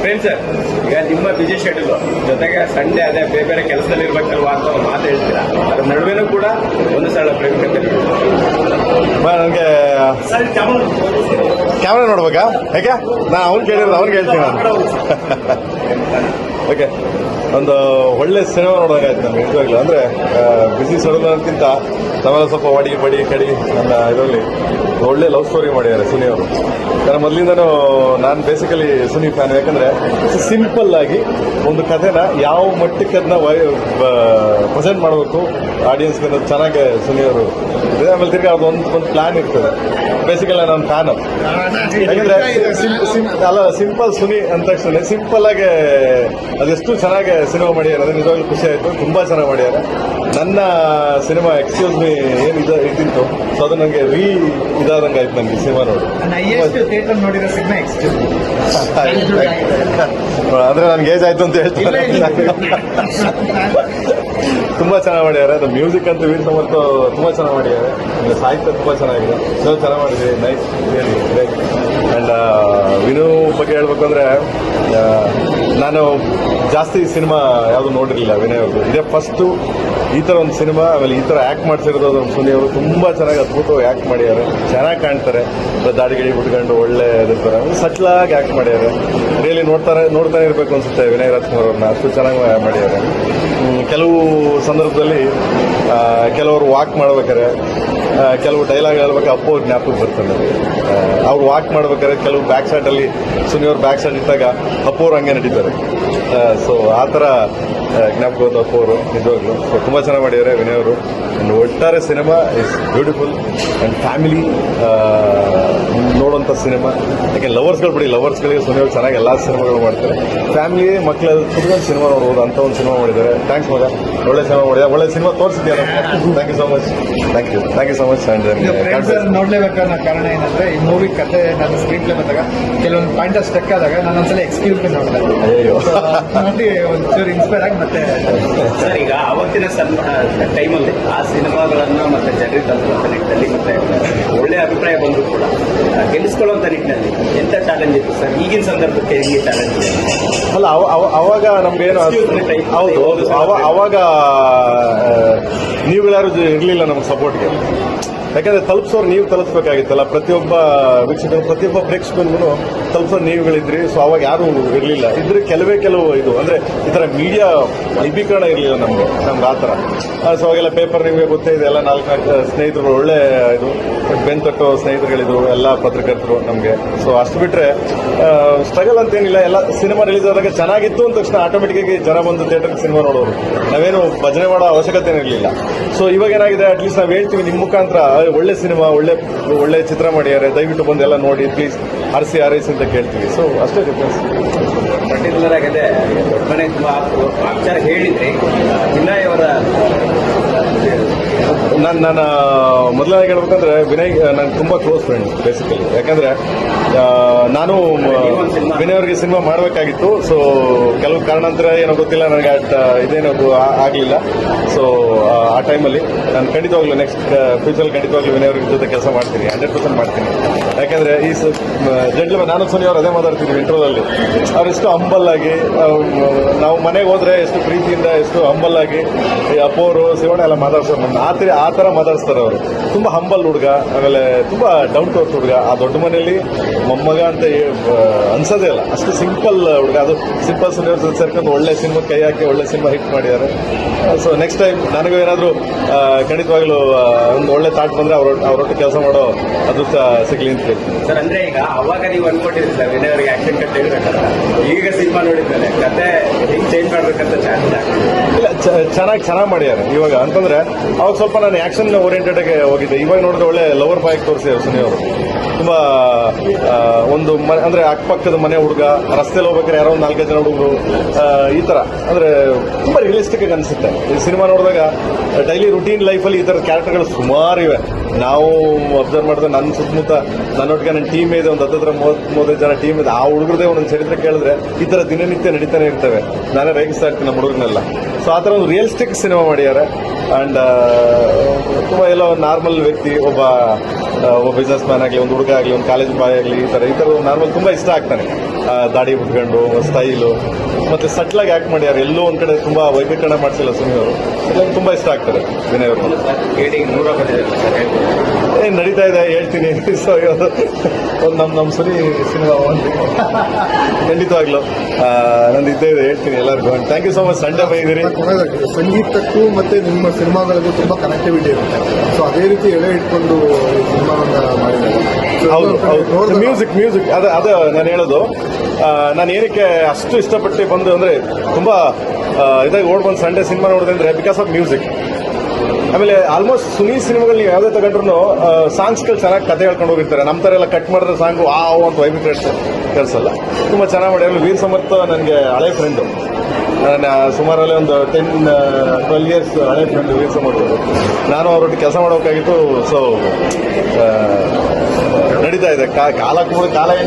Friends ಈಗ ನಿಮ್ಮ busy schedule ಜೊತೆಗೆ ಸಂಡೇ ಅದೇ ಬೇರೆ ಬೇರೆ ಕೆಲಸದಲ್ಲಿ ಇರ್ಬೇಕಲ್ವಾ ಅಂತ ಒಂದು ಮಾತು ಹೇಳ್ತೀರಾ? ಅದ್ರ ನಡುವೆನೂ ಕೂಡ ಒಂದು ಸಲ ಪ್ರೇಮಿಕತೆ ನನಗೆ ಕ್ಯಾಮ್ರಾ ನೋಡ್ಬೇಕಾ? ಹೇಗೆ? ನಾ ಅವ್ನು ಕೇಳಿರೋದು ಅವ್ನಿಗೆ ಹೇಳ್ತೀನಿ ನಾನು. ಓಕೆ ಒಂದು ಒಳ್ಳೆ ಸಿನಿಮಾ ನೋಡೋದಾಗಾಯ್ತು ನಮ್ಗೆ ನಿಜವಾಗ್ಲೂ. ಅಂದರೆ ಬಿಸಿ ಸಡೋದಕ್ಕಿಂತ ನಾವೆಲ್ಲ ಸ್ವಲ್ಪ ಒಡಿ ಬಡಿ ಕಡಿ ನನ್ನ ಇದರಲ್ಲಿ ಒಳ್ಳೆ ಲವ್ ಸ್ಟೋರಿ ಮಾಡಿದ್ದಾರೆ ಸುನಿ ಅವರು. ನಾನು ಮೊದಲಿಂದನೂ ನಾನು ಬೇಸಿಕಲಿ ಸುನಿ ಫ್ಯಾನ್ ಯಾಕಂದರೆ ಸಿಂಪಲ್ ಆಗಿ ಒಂದು ಕಥೆನ ಯಾವ ಮಟ್ಟಕ್ಕೆ ಅದನ್ನ ಪ್ರೆಸೆಂಟ್ ಮಾಡಬೇಕು ಆಡಿಯನ್ಸ್ಗೆ ಅನ್ನೋದು ಚೆನ್ನಾಗಿ ಸುನಿ ಅವರು ಇದೆ. ಆಮೇಲೆ ತಿರ್ಗಿ ಅದು ಒಂದು ಒಂದು ಪ್ಲಾನ್ ಇರ್ತದೆ. ಬೇಸಿಕಲಿ ನಾನು ಫ್ಯಾನ್ ಯಾಕಂದರೆ ಸಿಂಪ್ ಸಿಂಪ್ ಅಲ್ಲ ಸಿಂಪಲ್ ಸುನಿ ಅಂತ ತಕ್ಷಣ ಸಿಂಪಲ್ ಆಗಿ ಅದೆಷ್ಟು ಚೆನ್ನಾಗಿ ಸಿನಿಮಾ ಮಾಡ್ಯಾರ ಅದು ನಿಜವಾಗ್ಲೂ ಖುಷಿ ಆಯಿತು ತುಂಬ ಚೆನ್ನಾಗಿ ಮಾಡ್ಯಾರ ನನ್ನ ಸಿನಿಮಾ ಎಕ್ಸ್ಕ್ಯೂಸ್ ಮೀ ಏನು ಇದು ಇದ್ದಿತ್ತು ಸೊ ಅದು ನನಗೆ ರೀ ಇದಾದಂಗೆ ಆಯ್ತು ನನಗೆ ಸಿನಿಮಾ ನೋಡಿ. ಅಂದರೆ ನನ್ಗೆ ಏಜ್ ಆಯ್ತು ಅಂತ ಹೇಳ್ತೀನಿ ತುಂಬಾ ಚೆನ್ನಾಗಿ ಮಾಡ್ಯಾರ ಅದು ಮ್ಯೂಸಿಕ್ ಅಂತ ವೀರ್ ಸಮರ್ಥ ತುಂಬಾ ಚೆನ್ನಾಗಿ ಮಾಡಿದ್ದಾರೆ. ಆಮೇಲೆ ಸಾಹಿತ್ಯ ತುಂಬಾ ಚೆನ್ನಾಗಿದೆ. ಸೊ ಚೆನ್ನಾಗಿ ಮಾಡಿದ್ರಿ ನೈಸ್ ಅಂಡ್ ವಿನು ಬಗ್ಗೆ ಹೇಳ್ಬೇಕು ನಾನು ಜಾಸ್ತಿ ಸಿನಿಮಾ ಯಾವುದು ನೋಡಿರಲಿಲ್ಲ ವಿನಯ್ ಅವರು ಇದೇ ಫಸ್ಟು ಈ ಥರ ಒಂದು ಸಿನಿಮಾ, ಆಮೇಲೆ ಈ ಥರ ಆ್ಯಕ್ಟ್ ಮಾಡ್ತಿರೋದು ಒಂದು ಸುನಿ ಅವರು ತುಂಬ ಚೆನ್ನಾಗಿ ಅದ್ಭುತವಾಗಿ ಆ್ಯಕ್ಟ್ ಮಾಡಿದ್ದಾರೆ ಚೆನ್ನಾಗಿ ಕಾಣ್ತಾರೆ. ದಾಡಿಗಳಿಗೆ ಉಟ್ಕೊಂಡು ಒಳ್ಳೆ ಇದಿರ್ತಾರೆ ಸಟ್ಲಾಗಿ ಆ್ಯಕ್ಟ್ ಮಾಡಿದ್ದಾರೆ ರಿಯಲಿ ನೋಡ್ತಾರೆ, ನೋಡ್ತಾನೆ ಇರಬೇಕು ಅನ್ಸುತ್ತೆ ವಿನಯ್ ರಾಜ್ಕುಮಾರ್ ಅವ್ರನ್ನ. ಅಷ್ಟು ಚೆನ್ನಾಗಿ ಮಾಡಿದ್ದಾರೆ. ಕೆಲವು ಸಂದರ್ಭದಲ್ಲಿ ಕೆಲವರು ವಾಕ್ ಮಾಡ್ಬೇಕಾರೆ ಕೆಲವು ಡೈಲಾಗ್ ಹೇಳ್ಬೇಕು ಅಪ್ಪು ಅವ್ರ ಜ್ಞಾಪಕ ಬರ್ತಾನೆ ಅವ್ರು ವಾಕ್ ಮಾಡ್ಬೇಕಾದ್ರೆ ಕೆಲವು ಬ್ಯಾಕ್ ಸೈಡ್ ಅಲ್ಲಿ ಸುನಿ ಅವ್ರು ಬ್ಯಾಕ್ ಸೈಡ್ ಇದ್ದಾಗ ಅಪ್ಪು ಅವ್ರು ಹಂಗೆ ನಡೀತಾರೆ. ಸೊ ಆ ಥರ ಜ್ಞಾಪಕ ಅಪ್ಪೋರು ಅಪ್ಪು ನಿಜವಾಗ್ಲು. ಸೊ ತುಂಬ ಚೆನ್ನಾಗಿ ಮಾಡಿದ್ದಾರೆ ವಿನಯ್ ಅವರು. ಒಟ್ಟಾರೆ cinema is beautiful and family ನೋಡುವಂಥ ಸಿನಿಮಾ. ಯಾಕೆ ಲವರ್ಸ್ಗಳು ಬಿಡಿ ಲವರ್ಸ್ಗಳಿಗೆ ಸುನಿಲ್ ಚೆನ್ನಾಗಿ ಎಲ್ಲ ಸಿನಿಮಾಗಳು ಮಾಡ್ತಾರೆ. ಫ್ಯಾಮಿಲಿ ಮಕ್ಕಳ ಕುತ್ಕೊಂಡು ಸಿನಿಮಾ ನೋಡ್ಬೋದು ಅಂತ ಒಂದು ಸಿನಿಮಾ ಮಾಡಿದ್ದಾರೆ. ಥ್ಯಾಂಕ್ಸ್ ಮಗ. ಒಳ್ಳೆ ಸಿನಿಮಾ ಮಾಡಿದ ಒಳ್ಳೆ cinema ತೋರಿಸಿದ್ಯಾ thank you so much thank you thank you so much ನೋಡ್ಲೇಬೇಕಾದ ಕಾರಣ ಏನಂದ್ರೆ ಈ ಮೂವಿ ಕತೆ ನನ್ನ ಸ್ಕ್ರೀನ್ ಪ್ಲೇ ಬಂದಾಗ ಕೆಲವೊಂದು ಪಾಯಿಂಟ್ ಸ್ಟಕ್ ಆದಾಗ ನಾನು ಒಂದ್ಸಲ ಎಕ್ಸ್ಕ್ಯೂಸ್ ನೋಡಿದೆ. ಅಯ್ಯೋ ನೋಡಿ ಒಂಚೂರು ಇನ್ಸ್ಪೈರ್ ಆಗಿ ಮತ್ತೆ ಸರ್ ಈಗ ಅವತ್ತಿನ ಟೈಮಲ್ಲಿ ಆ ಸಿನಿಮಾಗಳನ್ನ ಮತ್ತೆ ಜನರಿಗೆ ನಿಟ್ಟಿನಲ್ಲಿ ಮತ್ತೆ ಒಳ್ಳೆ ಅಭಿಪ್ರಾಯ ಗೆಲ್ಲಿಸ್ಕೊಳ್ಳುವಂತ ನಿಟ್ಟಿನಲ್ಲಿ ಎಂತ ಚಾಲೆಂಜ್ ಇತ್ತು ಸರ್ ಈಗಿನ ಸಂದರ್ಭಕ್ಕೆ ಹೆಂಗೆ ಚಾಲೆಂಜ್ ಇದೆ? ಅಲ್ಲ ಅವ- ಅವ- ಅವಾಗ ನಮ್ಗೇನು type. ಹೌದು ಅವ- ಅವಾಗ ನೀವುಗಳ್ಯಾರು ಇರಲಿಲ್ಲ ನಮ್ಗೆ ಸಪೋರ್ಟ್ಗೆ ಯಾಕಂದ್ರೆ ತಲುಪಿಸೋರು ನೀವು ತಲುಪಿಸ್ಬೇಕಾಗಿತ್ತಲ್ಲ. ಪ್ರತಿಯೊಬ್ಬ ವೀಕ್ಷಕರು ಪ್ರತಿಯೊಬ್ಬ ಪ್ರೇಕ್ಷಕನಿಗೂ ತಲುಪಿಸೋ ನೀವುಗಳಿದ್ರಿ ಸೊ ಅವಾಗ ಯಾರು ಇರಲಿಲ್ಲ. ಇದ್ರೆ ಕೆಲವೇ ಕೆಲವು ಇದು ಅಂದ್ರೆ ಈ ಥರ ಮೀಡಿಯಾ ವೈಭೀಕರಣ ಇರಲಿಲ್ಲ ನಮಗೆ ನಮ್ಗೆ ಆ ಥರ ಸೊ ಅವಾಗೆಲ್ಲ ಪೇಪರ್ ನಿಮಗೆ ಗೊತ್ತೇ ಇದೆ ಎಲ್ಲ ನಾಲ್ಕು ಸ್ನೇಹಿತರು ಒಳ್ಳೆ ಇದು ಬೆನ್ ತಟ್ಟೋ ಸ್ನೇಹಿತರುಗಳಿದ್ರು ಎಲ್ಲ ಪತ್ರಕರ್ತರು ನಮಗೆ. ಸೊ ಅಷ್ಟು ಬಿಟ್ರೆ ಸ್ಟ್ರಗಲ್ ಅಂತೇನಿಲ್ಲ ಎಲ್ಲ ಸಿನಿಮಾ ರಿಲೀಸ್ ಆದಾಗ ಚೆನ್ನಾಗಿತ್ತು ಅಂದ ತಕ್ಷಣ ಆಟೋಮೆಟಿಕ್ ಆಗಿ ಜನ ಬಂದು ಥಿಯೇಟರ್ಗೆ ಸಿನಿಮಾ ನೋಡೋರು. ನಾವೇನು ಭಜನೆ ಮಾಡೋ ಅವಶ್ಯಕತೆ ಇರಲಿಲ್ಲ. ಸೊ ಇವಾಗ ಏನಾಗಿದೆ ಅಟ್ಲೀಸ್ಟ್ ನಾವು ಹೇಳ್ತೀವಿ ನಿಮ್ಮ ಮುಖಾಂತರ "ಅಯ್ಯ್, ಒಳ್ಳೆ ಸಿನಿಮಾ, ಒಳ್ಳೆ ಒಳ್ಳೆ ಚಿತ್ರ ಮಾಡಿದ್ದಾರೆ ದಯವಿಟ್ಟು ಬಂದು ಎಲ್ಲ ನೋಡಿ ಪ್ಲೀಸ್ ಹರಿಸಿ ಹಾರೈಸಿ ಅಂತ ಕೇಳ್ತೀವಿ. ಸೊ ಅಷ್ಟೇ ಡಿಫ್ರೆನ್ಸ್ ಪರ್ಟಿಕ್ಯುಲರ್ ಆಗಿದೆ ಮನೆ ಅಕ್ಷರ ಹೇಳಿದ್ರಿ ಅವರ ನಾನು ನಾನು ಮೊದಲನೇ ಹೇಳ್ಬೇಕಂದ್ರೆ ವಿನಯ್ ನಂಗೆ ತುಂಬಾ ಕ್ಲೋಸ್ ಫ್ರೆಂಡ್ ಬೇಸಿಕಲಿ ಯಾಕಂದ್ರೆ ನಾನು ವಿನಯ್ ಅವರಿಗೆ ಸಿನಿಮಾ. ಮಾಡಬೇಕಾಗಿತ್ತು. ಸೊ ಕೆಲವು ಕಾರಣಾಂತರ ಏನೋ ಗೊತ್ತಿಲ್ಲ ನನಗೆ ಅಟ್ ಇದೇನೋ ಆ- ಆಗ್ಲಿಲ್ಲ. ಸೊ ಆ ಟೈಮಲ್ಲಿ ನಾನು ಖಂಡಿತವಾಗ್ಲೂ ನೆಕ್ಸ್ಟ್ ಫ್ಯೂಚರ್ ಖಂಡಿತವಾಗ್ಲೂ ವಿನಯ್ ಅವ್ರ ಜೊತೆ ಕೆಲಸ ಮಾಡ್ತೀನಿ ಹಂಡ್ರೆಡ್ ಪರ್ಸೆಂಟ್ ಮಾಡ್ತೀನಿ. ಯಾಕಂದ್ರೆ ಈ ಜೆಂಟ್ಲ್ ನಾನು ಸೋನಿ ಅವ್ರು ಅದೇ ಮಾತಾಡ್ತೀನಿ ಇಂಟ್ರೋದಲ್ಲಿ ಅವ್ರು ಎಷ್ಟು ಹಂಬಲ್ ಆಗಿ ನಾವು ಮನೆಗೆ ಹೋದ್ರೆ ಎಷ್ಟು ಪ್ರೀತಿಯಿಂದ ಎಷ್ಟು ಹಂಬಲ್ಲಾಗಿ ಆಗಿ ಈ ಅಪ್ಪೋರು ಸಿವಣ ಎಲ್ಲ ಮಾತಾಡ್ಸೋ ಆ ಆ ಥರ ಮಾತಾಡಿಸ್ತಾರೆ ಅವರು. ತುಂಬಾ ಹಂಬಲ್ ಹುಡುಗ ಆಮೇಲೆ ತುಂಬಾ ಡೌನ್ ಟು ಅರ್ತ್ ಹುಡುಗ. ಆ ದೊಡ್ಡ ಮನೆಯಲ್ಲಿ ಮೊಮ್ಮಗ ಅಂತ ಅನ್ಸೋದೇ ಇಲ್ಲ. ಅಷ್ಟು ಸಿಂಪಲ್ ಹುಡುಗ. ಅದು ಸಿಂಪಲ್ ಸಿನಿಮಾ ಸೇರ್ಕೊಂಡು ಒಳ್ಳೆ ಸಿನಿಮಾ ಕೈ ಹಾಕಿ ಒಳ್ಳೆ ಸಿನಿಮಾ ಹಿಟ್ ಮಾಡಿದ್ದಾರೆ. ಸೊ ನೆಕ್ಸ್ಟ್ ಟೈಮ್ ನನಗೂ ಏನಾದರೂ ಖಂಡಿತವಾಗ್ಲೂ ಒಂದು ಒಳ್ಳೆ ಥಾಟ್ ಬಂದ್ರೆ ಅವ್ರ ಅವರೊಟ್ಟು ಕೆಲಸ ಮಾಡೋ ಅದು ಸಿಗ್ಲಿ ಅಂತ ಹೇಳ್ತೀನಿ. ಸರ್ ಅಂದ್ರೆ ಈಗ ಅವಾಗ ನೀವು ಅನ್ಕೊಂಡಿರ್ಲಿಲ್ಲ ವಿನಯ್ ಅವರಿಗೆ ಆಕ್ಷನ್ ಕಟ್ ಹೇಳ್ಬೇಕಂತ ಈಗ ಸಿನಿಮಾ ನೋಡಿದ್ಮೇಲೆ ಕತೆ ಹಿಂಗೆ ಚೇಂಜ್ ಮಾಡ್ಬೇಕಂತ ಚಾನ್ಸ್ ಇಲ್ಲ. ಚೆನ್ನಾಗಿ ಚೆನ್ನಾಗಿ ಮಾಡಿದ್ದಾರೆ. ಇವಾಗ ಅಂತಂದ್ರೆ ಅವಾಗ ಸ್ವಲ್ಪ ನಾನು ಆಕ್ಷನ್ ಓರಿಯೆಂಟೆಡ್ ಆಗಿ ಹೋಗಿದ್ದೆ. ಇವಾಗ ನೋಡಿದ್ರೆ ಒಳ್ಳೆ ಲವರ್ ಬಾಯ್ ತೋರಿಸಿ ಸುನಿ ಅವರು. ತುಂಬಾ ಒಂದು ಮನೆ, ಅಂದ್ರೆ ಅಕ್ಕಪಕ್ಕದ ಮನೆ ಹುಡುಗ, ರಸ್ತೆಲಿ ಹೋಗ್ಬೇಕಾದ್ರೆ ಯಾರೋ ಒಂದು ನಾಲ್ಕೈದು ಜನ ಹುಡುಗರು ಈ ತರ. ಅಂದ್ರೆ ತುಂಬಾ ರಿಯಲಿಸ್ಟಿಕ್ ಆಗಿ ಅನ್ಸುತ್ತೆ. ಈ ಸಿನಿಮಾ ನೋಡಿದಾಗ ಡೈಲಿ ರುಟೀನ್ ಲೈಫಲ್ಲಿ ಈ ತರ ಕ್ಯಾರೆಕ್ಟರ್ಗಳು ಸುಮಾರು ಇವೆ. ನಾವು ಅಬ್ಸರ್ವ್ ಮಾಡಿದ್ರೆ ನನ್ನ ಸುತ್ತಮುತ್ತ ನನ್ನೊಟ್ಟಿಗೆ ನನ್ನ ಟೀಮ್ ಇದೆ, ಒಂದು ಹತ್ತತ್ರ ಮೂವತ್ತು ಮೂವತ್ತೈದು ಜನ ಟೀಮ್ ಇದೆ. ಆ ಹುಡುಗರದೇ ಒಂದೊಂದು ಚರಿತ್ರೆ ಕೇಳಿದ್ರೆ ಈ ತರ ದಿನನಿತ್ಯ ನಡೀತಾನೆ ಇರ್ತವೆ. ನಾನೇ ರೇಗಿಸ್ತಾ ಇರ್ತೀನಿ ನಮ್ಮ ಹುಡುಗರನ್ನೆಲ್ಲ ಸೊ ಆ ಥರ ಒಂದು ರಿಯಲಿಸ್ಟಿಕ್ ಸಿನಿಮಾ ಮಾಡಿದ್ದಾರೆ. ಅಂಡ್ ತುಂಬಾ ಎಲ್ಲೋ ನಾರ್ಮಲ್ ವ್ಯಕ್ತಿ ಒಬ್ಬ ಒಬ್ಬ ಬಿಸ್ನೆಸ್ ಮ್ಯಾನ್ ಆಗಲಿ ಒಂದು ಹುಡುಗ ಆಗಲಿ ಒಂದು ಕಾಲೇಜ್ ಬಾಯ್ ಆಗಲಿ ಈ ಥರ ಈ ಥರ ನಾರ್ಮಲ್ ತುಂಬಾ ಇಷ್ಟ ಆಗ್ತಾನೆ. ದಾಡಿ ಬಿಟ್ಕೊಂಡು ಸ್ಟೈಲು ಮತ್ತೆ ಸಟ್ಲಾಗಿ ಆಕ್ಟ್ ಮಾಡ್ಯಾರ ಎಲ್ಲೋ ಒಂದ್ ಕಡೆ ತುಂಬಾ ವೈಭೀಕರಣ ಮಾಡಿಸಿಲ್ಲ ಸುನಿ ಅವರು. ಎಲ್ಲ ತುಂಬಾ ಇಷ್ಟ ಆಗ್ತಾರೆ ವಿನಯ್ ಅವರು. ಸರ್ ಸರ್ ಏ ನಡೀತಾ ಇದೆ ಹೇಳ್ತೀನಿ. ಸೊ ಒಂದು ನಮ್ಮ ನಮ್ಮ ಸುನಿ ಸಿನಿಮಾ ಒಂದು ಖಂಡಿತವಾಗ್ಲು. ನಂದು ಇದ್ದೇ ಇದೆ ಹೇಳ್ತೀನಿ ಎಲ್ಲರಿಗೂ. Thank you so much Sunday ಬೈದಿರಿ ಸಂಗೀತಕ್ಕೂ ಮತ್ತೆ ನಿಮ್ಮ ಸಿನಿಮಾಗಳಿಗೂ ತುಂಬಾ ಕನೆಕ್ಟಿವಿಟಿ ಇರುತ್ತೆ. ಸೊ ಅದೇ ರೀತಿ ಎಳೆ ಇಟ್ಕೊಂಡು ಸಿನಿಮಾವನ್ನ ಮಾಡಿದ್ದಾರೆ. ಹೌದು ಮ್ಯೂಸಿಕ್ ಮ್ಯೂಸಿಕ್ ಅದ ಅದ ನಾನು ಹೇಳೋದು. ನಾನು ಏನಕ್ಕೆ ಅಷ್ಟು ಇಷ್ಟಪಟ್ಟು ಬಂದು ಅಂದ್ರೆ ತುಂಬಾ ಇದಾಗಿ ಓಡ್ ಬಂದು ಸಂಡೇ ಸಿನಿಮಾ ನೋಡಿದೆ ಅಂದರೆ ಬಿಕಾಸ್ ಆಫ್ ಮ್ಯೂಸಿಕ್ ಆಮೇಲೆ ಆಲ್ಮೋಸ್ಟ್ ಸುನಿ ಸಿನಿಮಾಗಳು ನೀವು ಯಾವುದೇ ತಗೊಂಡ್ರು ಸಾಂಗ್ಸ್ಗಳು ಚೆನ್ನಾಗಿ ಕತೆ ಹೇಳ್ಕೊಂಡು ಹೋಗಿರ್ತಾರೆ. ನಮ್ಮ ಥರ ಎಲ್ಲ ಕಟ್ ಮಾಡಿದ್ರೆ ಸಾಂಗು ಆ ಆ ಅಂತ ವೈಬ್ರೇಟ್ ಕೆಲಸಲ್ಲ ತುಂಬ ಚೆನ್ನಾಗಿ ಮಾಡಿದ್ರು ವೀರ್ ಸಮರ್ಥ ನನಗೆ ಹಳೆ ಫ್ರೆಂಡು ನಾನು ಸುಮಾರಲ್ಲಿ ಒಂದು ಟೆನ್ ಟ್ವೆಲ್ ಇಯರ್ಸ್ ಹಳೆ ಫ್ರೆಂಡ್ ಕೆಲಸ ಮಾಡಿದ್ರು. ನಾನು ಅವರೊಟ್ಟಿಗೆ ಕೆಲಸ ಮಾಡಬೇಕಾಗಿತ್ತು ಸೊ ನಡೀತಾ ಇದೆ ಕಾಲ ಕೂಡ ಕಾಲ